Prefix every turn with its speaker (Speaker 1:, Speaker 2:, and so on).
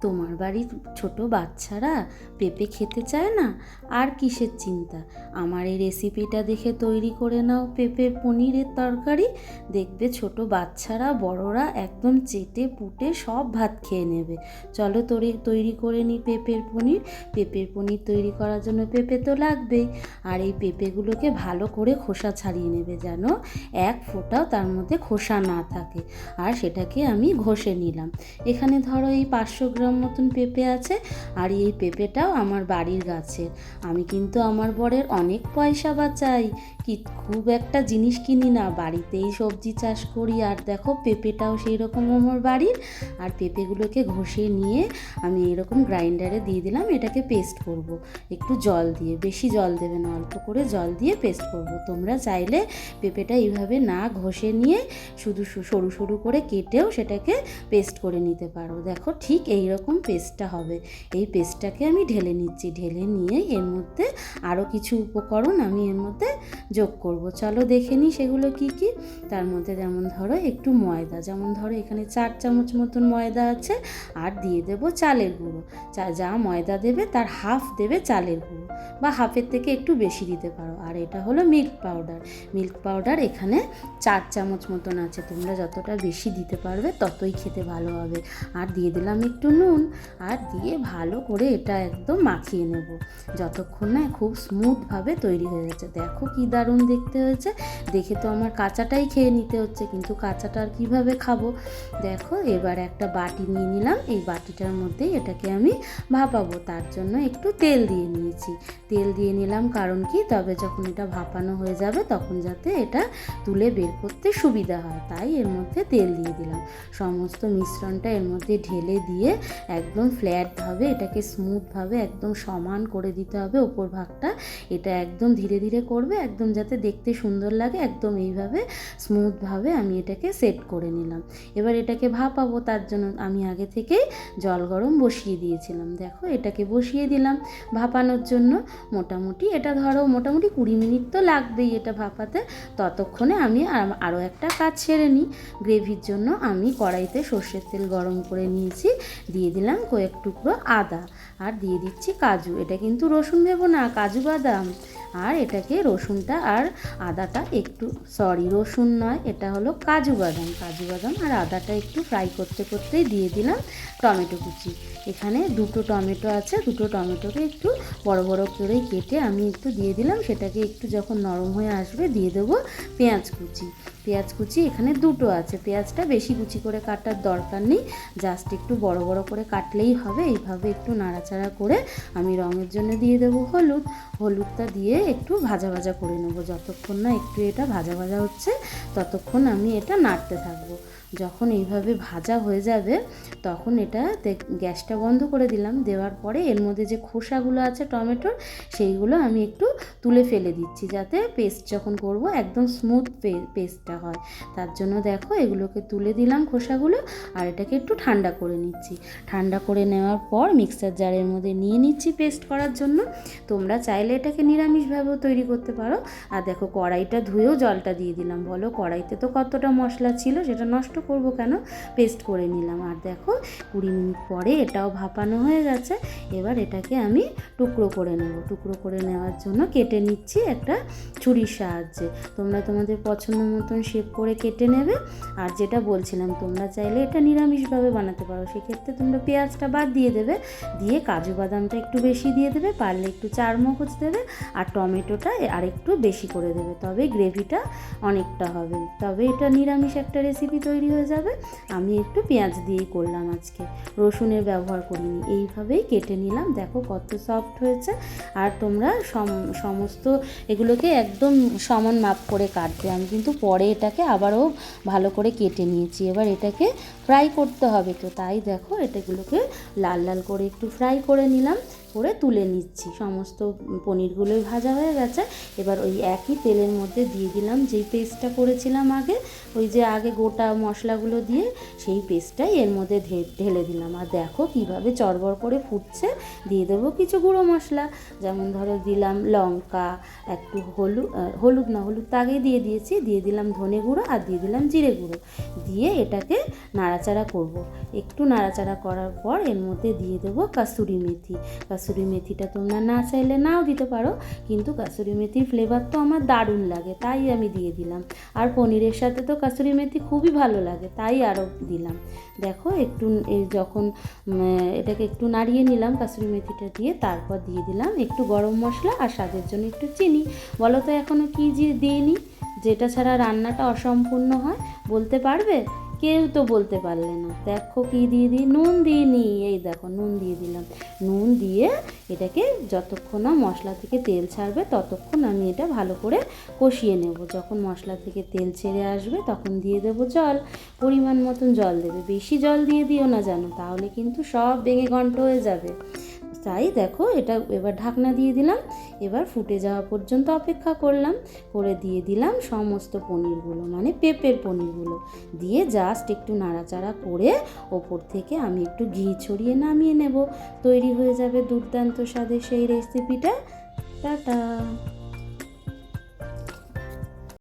Speaker 1: তোমার বাড়ির ছোট বাচ্চারা পেঁপে খেতে চায় না? আর কিসের চিন্তা? আমার এই রেসিপিটা দেখে তৈরি করে নাও পেঁপের পনিরের তরকারি। দেখবে ছোট বাচ্চারা, বড়রা একদম চেটে পুটে সব ভাত খেয়ে নেবে। চলো তৈরি তৈরি করে নিই পেঁপের পনির। পেঁপের পনির তৈরি করার জন্য পেঁপে তো লাগবেই। আর এই পেঁপেগুলোকে ভালো করে খোসা ছাড়িয়ে নেবে যেন এক ফোঁটাও তার মধ্যে খোসা না থাকে। আর সেটাকে আমি ঘষে নিলাম। এখানে ধরো এই পাঁচশো গ্রাম মতন পেঁপে আছে আর এই পেঁপেটাও আমার বাড়ির গাছের। আমি কিন্তু আমার বরের অনেক পয়সা বাঁচাই। কি খুব একটা জিনিস কিনি না, বাড়িতেই সবজি চাষ করি। আর দেখো, পেঁপেটাও সেই রকম আমার বাড়ির। আর পেঁপেগুলোকে ঘষে নিয়ে আমি এরকম গ্রাইন্ডারে দিয়ে দিলাম, এটাকে পেস্ট করব। একটু জল দিয়ে, বেশি জল দেবে না, অল্প করে জল দিয়ে পেস্ট করব। তোমরা চাইলে পেঁপেটা এইভাবে না ঘষে নিয়ে শুধু সরু সরু করে কেটেও সেটাকে পেস্ট করে নিতে পারো। দেখো, ঠিক এই রকম পেস্টটা হবে? এই পেস্টটাকে আমি ঢেলে নিচ্ছি। ঢেলে নিয়ে এর মধ্যে আরও কিছু উপকরণ আমি এর মধ্যে যোগ করব। চলো দেখে নিই সেগুলো কি কি। তার মধ্যে যেমন ধরো একটু ময়দা, যেমন ধরো এখানে চার চামচ মতন ময়দা আছে আর দিয়ে দেবো চালের গুঁড়ো। চা, যা ময়দা দেবে তার হাফ দেবে চালের গুঁড়ো বা হাফের থেকে একটু বেশি দিতে পারো। আর এটা হলো মিল্ক পাউডার মিল্ক পাউডার এখানে চার চামচ মতন আছে। তোমরা যতটা বেশি দিতে পারবে ততই খেতে ভালো হবে। আর দিয়ে দিলাম একটু নুন। আর দিয়ে ভালো করে এটা একদম মাখিয়ে নেব। যতক্ষণ না খুব স্মুথভাবে তৈরি হয়ে যাচ্ছে দেখো কি দারুণ দেখতে হয়েছে। দেখে তো আমার কাঁচাটাই খেয়ে নিতে হচ্ছে, কিন্তু কাঁচাটা আর কীভাবে খাব? দেখো, এবার একটা বাটি নিয়ে নিলাম। এই বাটিটার মধ্যে এটাকে আমি ভাপাবো। তার জন্য একটু তেল দিয়ে নিয়েছি। তেল দিয়ে নিলাম কারণ কি? তবে যখন এটা ভাপানো হয়ে যাবে, তখন যাতে এটা তুলে বের করতে সুবিধা হয়। তাই এর মধ্যে তেল দিয়ে দিলাম। সমস্ত মিশ্রণটা এর মধ্যে ঢেলে দিয়ে একদম ফ্ল্যাটভাবে এটাকে স্মুথভাবে একদম সমান করে দিতে হবে ওপর ভাগটা। এটা একদম ধীরে ধীরে করবে, একদম যাতে দেখতে সুন্দর লাগে, একদম এইভাবে স্মুথভাবে আমি এটাকে সেট করে নিলাম। এবার এটাকে ভাপাবো, তার জন্য আমি আগে থেকেই জল গরম বসিয়ে দিয়েছিলাম। দেখো, এটাকে বসিয়ে দিলাম ভাপানোর জন্য। মোটামুটি এটা ধরো, মোটামুটি কুড়ি মিনিট তো লাগবেই এটা ভাপাতে। ততক্ষণে আমি আরও একটা কাজ ছেড়ে নিই। গ্রেভির জন্য আমি কড়াইতে সর্ষের তেল গরম করে নিয়েছি, দিয়ে দিলাম কয়েক টুকরো আদা। আর দিয়ে দিচ্ছি কাজু। এটা কিন্তু রসুন ভেবো না, কাজু বাদাম। আর এটাকে রসুনটা আর আদাটা একটু সরি রসুন নয়, এটা হলো কাজু বাদাম। কাজু বাদাম আর আদাটা একটু ফ্রাই করতে করতেই দিয়ে দিলাম টমেটো কুচি। এখানে দুটো টমেটো আছে, দুটো টমেটোকে একটু বড় বড় করে কেটে আমি একটু দিয়ে দিলাম। সেটাকে একটু যখন নরম হয়ে আসবে দিয়ে দেবো পেঁয়াজ কুচি। পেঁয়াজ কুচি, এখানে দুটো আছে। পেঁয়াজটা বেশি কুচি করে কাটার দরকার নেই জাস্ট একটু বড় বড় করে কাটলেই হবে। এইভাবে একটু নাড়াচাড়া করে আমি রঙের জন্য দিয়ে দেবো হলুদ। হলুদটা দিয়ে একটু ভাজা ভাজা করে নেব। যতক্ষণ না একটু এটা ভাজা ভাজা হচ্ছে, ততক্ষণ আমি এটা নাড়তে থাকব। যখন এইভাবে ভাজা হয়ে যাবে, তখন এটা গ্যাসটা বন্ধ করে দিলাম। দেওয়ার পরে এর মধ্যে যে খোসাগুলো আছে টমেটোর, সেইগুলো আমি একটু তুলে ফেলে দিচ্ছি যাতে পেস্ট যখন করব একদম স্মুথ পেস্টটা হয়। তার জন্য দেখো এগুলোকে তুলে দিলাম খোসাগুলো আর এটাকে একটু ঠান্ডা করে নিচ্ছি। ঠান্ডা করে নেওয়ার পর মিক্সার জারের মধ্যে নিয়ে নিচ্ছি পেস্ট করার জন্য। তোমরা চাইলে এটাকে নিরামিষভাবেও তৈরি করতে পারো। আর দেখো কড়াইটা ধুয়েও জলটা দিয়ে দিলাম। বলো কড়াইতে তো কতটা মশলা ছিল সেটা নষ্ট করব কেন? পেস্ট করে নিলাম। আর দেখো, কুড়ি মিনিট পরে এটাও ভাপানো হয়ে গেছে। এবার এটাকে আমি টুকরো করে নেব। টুকরো করে নেওয়ার জন্য কেটে নিচ্ছি একটা ছুরির সাহায্যে। তোমরা তোমাদের পছন্দ মতন শেপ করে কেটে নেবে। আর যেটা বলছিলাম, তোমরা চাইলে এটা নিরামিষভাবে বানাতে পারো। সেক্ষেত্রে তোমরা পেঁয়াজটা বাদ দিয়ে দেবে। দিয়ে কাজু বাদামটা একটু বেশি দিয়ে দেবে, পারলে একটু চার মগজ দেবে। আর টমেটোটা আর একটু বেশি করে দেবে। তবে গ্রেভিটা অনেকটা হবে। তবে এটা নিরামিষ একটা রেসিপি তৈরি হয়ে যাবে। আমি একটু পেঁয়াজ দিয়েই করলাম আজকে। রসুনের ব্যবহার করিনি, এইভাবেই কেটে নিলাম। দেখো কত সফট হয়েছে। আর তোমরা সম- সমস্ত এগুলোকে একদম সমান মাপ করে কাটবে। আমি কিন্তু পরে এটাকে আবারও ভালো করে কেটে নিয়েছি। এবার এটাকে ফ্রাই করতে হবে তো। তাই দেখো এটাগুলোকে লাল লাল করে একটু ফ্রাই করে নিলাম। করে তুলে নিচ্ছি। সমস্ত পনিরগুলোই ভাজা হয়ে গেছে। এবার ওই একই তেলের মধ্যে দিয়ে দিলাম যেই পেস্টটা করেছিলাম আগে, ওই যে আগে গোটা মশলাগুলো দিয়ে সেই পেস্টটাই এর মধ্যে ঢেলে দিলাম। আর দেখো কীভাবে চড়বড় করে ফুটছে। দিয়ে দেবো কিছু গুঁড়ো মশলা, যেমন ধরো দিলাম লঙ্কা, একটু হলুদ হলুদ না, হলুদ তো দিয়ে দিয়েছি। দিয়ে দিলাম ধনে গুঁড়ো আর দিয়ে দিলাম জিরে গুঁড়ো। দিয়ে এটাকে নাড়াচাড়া করব। একটু নাড়াচাড়া করার পর এর মধ্যে দিয়ে দেবো কাসুরি মেথি। কাসুরি মেথিটা তোমরা না চাইলে নাও দিতে পারো, কিন্তু কাসুরি মেথির ফ্লেভার তো আমার দারুণ লাগে, তাই আমি দিয়ে দিলাম। আর পনিরের সাথে তো কাসুরি মেথি খুবই ভালো লাগে, তাই আরও দিলাম। দেখো একটু যখন এটাকে একটু নাড়িয়ে নিলাম কাসুরি মেথিটা দিয়ে, তারপর দিয়ে দিলাম একটু গরম মশলা আর স্বাদের জন্য একটু চিনি। বলো তো এখনও কী যে দিইনি, যেটা ছাড়া রান্নাটা অসম্পূর্ণ হয়, বলতে পারবে? কেউ তো বলতে পারলে না। দেখো কী দিয়ে দিই নুন দিয়ে নি এই দেখো, নুন দিয়ে দিলাম। নুন দিয়ে এটাকে যতক্ষণ না মশলা থেকে তেল ছাড়বে, ততক্ষণ আমি এটা ভালো করে কষিয়ে নেব। যখন মশলা থেকে তেল ছেড়ে আসবে, তখন দিয়ে দেবো জল। পরিমাণ মতন জল দেবে। বেশি জল দিয়ে দিও না জানো, তাহলে কিন্তু সব ভেঙে ঘন্ট হয়ে যাবে। তাই দেখো, এটা এবার ঢাকনা দিয়ে দিলাম। এবার ফুটে যাওয়া পর্যন্ত অপেক্ষা করলাম, করে দিয়ে দিলাম সমস্ত পনিরগুলো মানে পেঁপের পনিরগুলো। দিয়ে জাস্ট একটু নাড়াচাড়া করে ওপর থেকে আমি একটু ঘি ছড়িয়ে নামিয়ে নেব। তৈরি হয়ে যাবে দুর্দান্ত স্বাদে সেই রেসিপিটা টাটা!